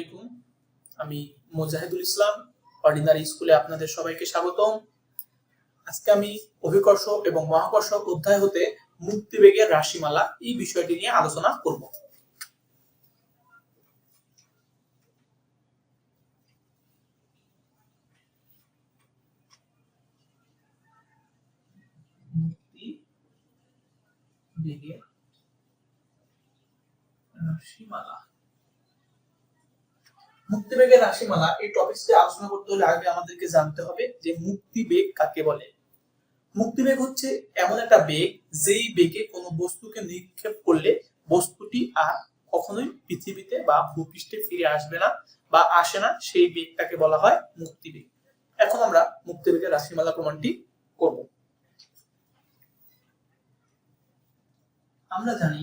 আলাইকুম। আমি মোজাহিদুল ইসলাম অর্ডিনারি স্কুলে আপনাদের সবাইকে স্বাগতম। আজকে আমি অভিকর্ষ এবং মহাকর্ষ অধ্যায় হতে মুক্তিবেগের রাশিমালা এই বিষয়টি নিয়ে আলোচনা করব। মুক্তি রাশিমালা। মুক্তিবেগের রাশিমালা, এই টপিকসটি আলোচনা করতে হলে আগে আমাদেরকে জানতে হবে যে মুক্তিবেগ কাকে বলে। মুক্তিবেগ হচ্ছে এমন একটা বেগ, যেই বেগে কোনো বস্তুকে নিক্ষেপ করলে বস্তুটি আর কখনোই পৃথিবীতে বা ভূপৃষ্ঠে ফিরে আসবে না বা আসে না, সেই বেগটাকে বলা হয় মুক্তিবেগ। এখন আমরা মুক্তিবেগের রাশিমালা প্রমাণটি করব। আমরা জানি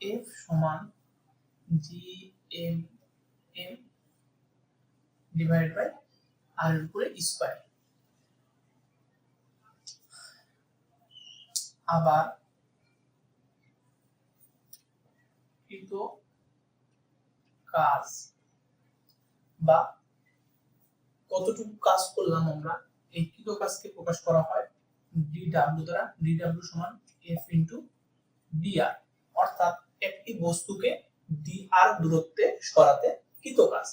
এফ সমান G M M divide by R এর উপরে স্কয়ার আবার কিন্তু কাজ বা কতটুকু কাজ করলাম আমরা, এই কৃত কাজকে প্রকাশ করা হয় ডি ডাব্লিউ দ্বারা ডি ডাব্লিউ সমান এফ ইন্টু ডিআর অর্থাৎ একটি বস্তুকে আর দূরত্বে সরাতে কৃত কাজ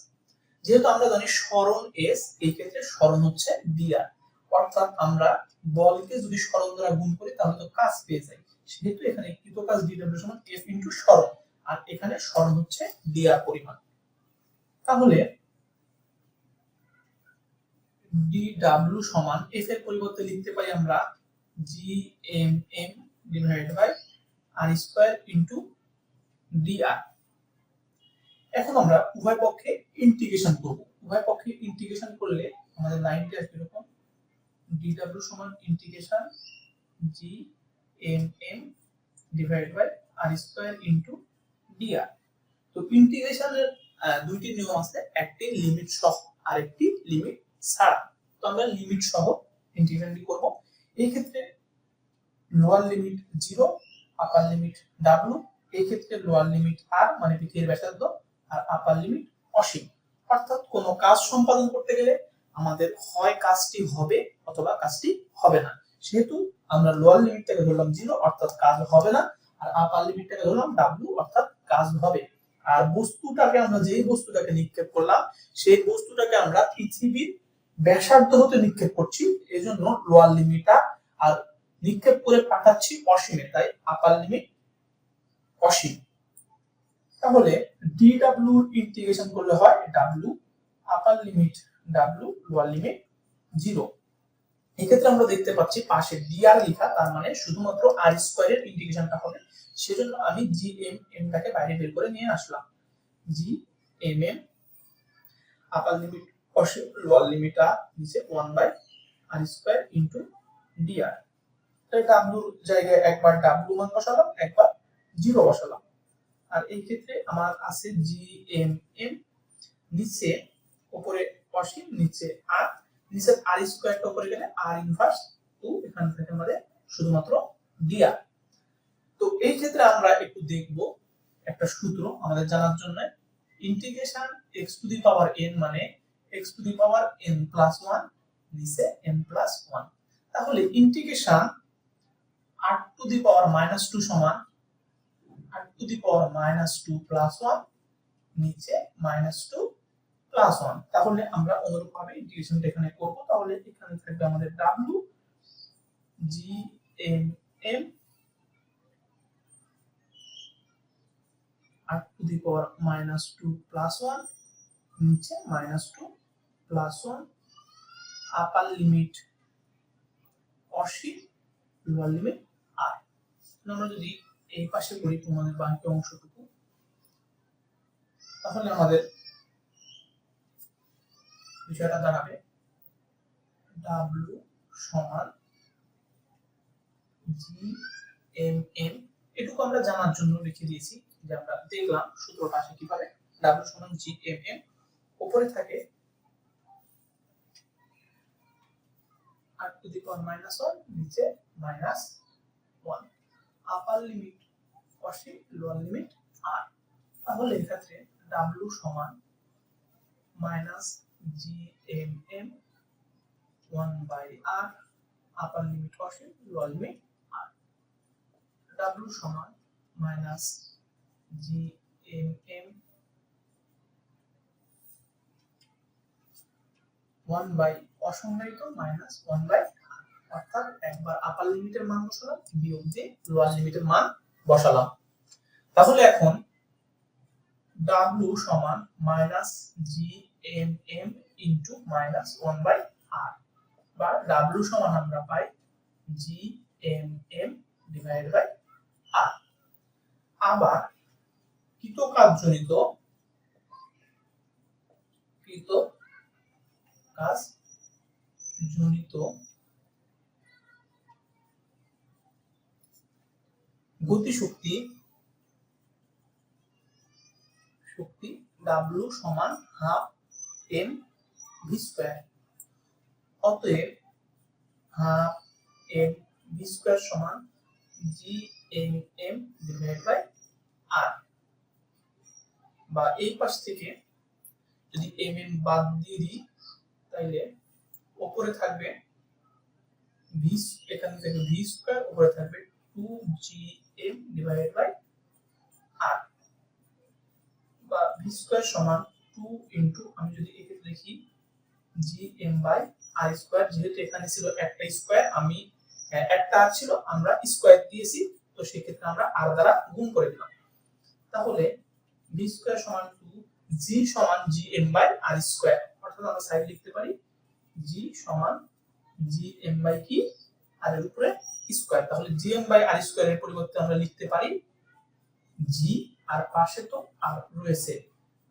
যেহেতু আমরা জানি সরণ এস, এই ক্ষেত্রে সরণ হচ্ছে আর। অর্থাৎ আমরা বলকে যদি সরণ দ্বারা গুণ করি, তাহলে তো কাজ পেয়ে যাই সেহেতু এখানে কৃত কাজ ডি ডাব্লিউ সমান এফ ইন্টু সরণ আর এখানে সরণ হচ্ছে আর পরিমাণ। তাহলে ডি ডাব্লিউ সমান এফ এর পরিবর্তে লিখতে পারি আমরা G M M divide by R square into DR এখন আমরা উভয় পক্ষে ইন্টিগ্রেশন করব। উভয় পক্ষে ইন্টিগ্রেশন করলে আমাদের লাইনটি আসবে এরকম ডিডব্লিউ সমান integration G M M divide by R square into DR তো ইন্টিগ্রেশনের দুইটি নিয়ম আছে, একটি লিমিট সহ আরেকটি লিমিট ছাড়া। তো আমরা লিমিট সহ ইন্টিগ্রেশনটি করব। এই ক্ষেত্রে lower limit zero upper limit W এই ক্ষেত্রে লোয়ার লিমিট আর মানে পৃথিবীর ব্যাসার্ধ আর আপার লিমিট অসীম। অর্থাৎ কোনো কাজ সম্পাদন করতে গেলে আমাদের হয় কাজটি হবে অথবা কাজটি হবে না। সেহেতু আমরা লোয়ার লিমিটটাকে ধরলাম জিরো অর্থাৎ কাজ হবে না, আর আপার লিমিটটাকে ধরলাম ডাব্লিউ অর্থাৎ কাজ হবে। আর বস্তুটাকে আমরা যেই বস্তুটাকে নিক্ষেপ করলাম, সেই বস্তুটাকে আমরা পৃথিবীর ব্যাসার্ধ হতে নিক্ষেপ করছি এই জন্য লোয়ার লিমিটটা আর নিক্ষেপ করে পাঠাচ্ছি অসীমে। তাই আপার লিমিট অসীম। তাহলে ডি ডাব্লিউ ইন্টিগ্রেশন করলে হয় W upper limit W lower limit zero এক্ষেত্রে আমরা দেখতে পাচ্ছি পাশে ডি আর লেখা, তার মানে শুধুমাত্র আর স্কোয়ারের ইন্টিগ্রেশনটা হবে। সেজন্য আমি জি এম এম টাকে বাইরে বের করে নিয়ে আসলাম। G M M upper limit অসীম লোয়ার লিমিট আর নিচে one by R square into D R W জায়গায় একবার ডাব্লু মান বসালাম, একবার জিরো বসালাম। আর এই ক্ষেত্রে আমার আছে জি এম এম নিচে উপরে অসীম, নিচে আর নিচে আর স্কোয়ারটা উপরে গেলে আর ইনভার্স টু এখান থেকে আমাদের শুধুমাত্র ডিআর তো এই ক্ষেত্রে আমরা একটু দেখব একটা সূত্র আমাদের জানার জন্য। Integration X to the power N মানে X to the power N plus one নিচে এন প্লাস ওয়ান তাহলে ইন্টিগ্রেশন আট to the power minus two সমান আট to the power minus two plus one নিচে মাইনাস টু প্লাস ওয়ান তাহলে আমরা অনুরূপ ভাবে ইন্টিগ্রেশনটা এখানে করব। তাহলে এখানে থাকবে আমাদের ডাব্লিউ জি এম এম আট to the power minus two plus one নিচে minus two plus one upper limit অসীম লোয়ার লিমিট আর আমরা যদি এই পাশে করি তোমাদের বাকি অংশটুকু। তাহলে আমাদের বিষয়টা দাঁড়াবে। ডাব্লু সমান জি এম এম এটুকু আমরা জানার জন্য লিখে দিয়েছি যে আমরা দেখলাম সূত্রটা আসে কীভাবে। ডাব্লু সমান জি এম এম উপরে থাকে R to the power minus one, নিচে মাইনাস ওয়ান। আপার লিমিট অসীম লোয়ার লিমিট আর, তাহলে এক্ষেত্রে ডাব্লিউ সমান minus G M M one by R upper limit Asim lower limit R W সমান minus G M M one by অসংজ্ঞায়িত minus one by অর্থাৎ একবার আপার লিমিটের মান বসালাম, বিয়োগ দিয়ে লোয়ার লিমিটের মান বসালাম। তাহলে এখন সমান minus G M M into minus one by R বা সমান আমরা পাই G M M divide by R আবার কৃত কাজজনিত কৃত কাজ জনিত গতিশক্তি শক্তি ডাব্লু সমান হাফ এম ভি স্কোয়ার অতএব হাফ এম ভি স্কোয়ার সমান G M M divide by R বা এই পাশ থেকে যদি এম এম বাদ দিয়ে দিই, তাইলে উপরে থাকবে ভি এখান থেকে ভি স্কোয়ার উপরে থাকবে two G M divided by R বা ভি স্কোয়ার সমান টু ইন্টু আমি যদি এক্ষেত্রে লিখি G M by R square যেহেতু এখানে ছিল একটা স্কোয়ার আমি একটা আর ছিল, আমরা স্কোয়ার দিয়েছি, তো সেক্ষেত্রে আমরা আর দ্বারা গুণ করে দিলাম। তাহলে ভি স্কোয়ার সমান টু জি সমান G M by R square অর্থাৎ আমরা সাইড লিখতে পারি জি সমান জি এম বাই কি? আর এর উপরে স্কোয়ার তাহলে বাই আর এর পরিবর্তে আমরা লিখতে পারি জি আর পাশে তো আর রয়েছে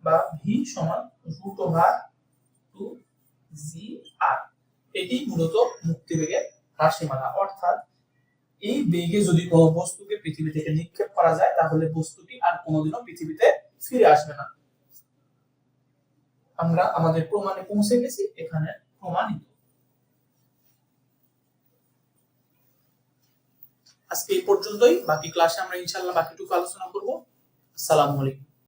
বা ভি সমান root over two G R এটি মূলত মুক্তিবেগের রাশিমালা। অর্থাৎ এই বেগে যদি কোনো বস্তুকে পৃথিবী থেকে নিক্ষেপ করা যায়, তাহলে বস্তুটি আর কোনোদিনও পৃথিবীতে ফিরে আসবে না। আমরা আমাদের প্রমাণে পৌঁছে গেছি, এখানে প্রমাণিত। আজকে এই পর্যন্তই। বাকি ক্লাসে আমরা ইনশাল্লাহ বাকিটুকু আলোচনা করব। আসসালামু আলাইকুম।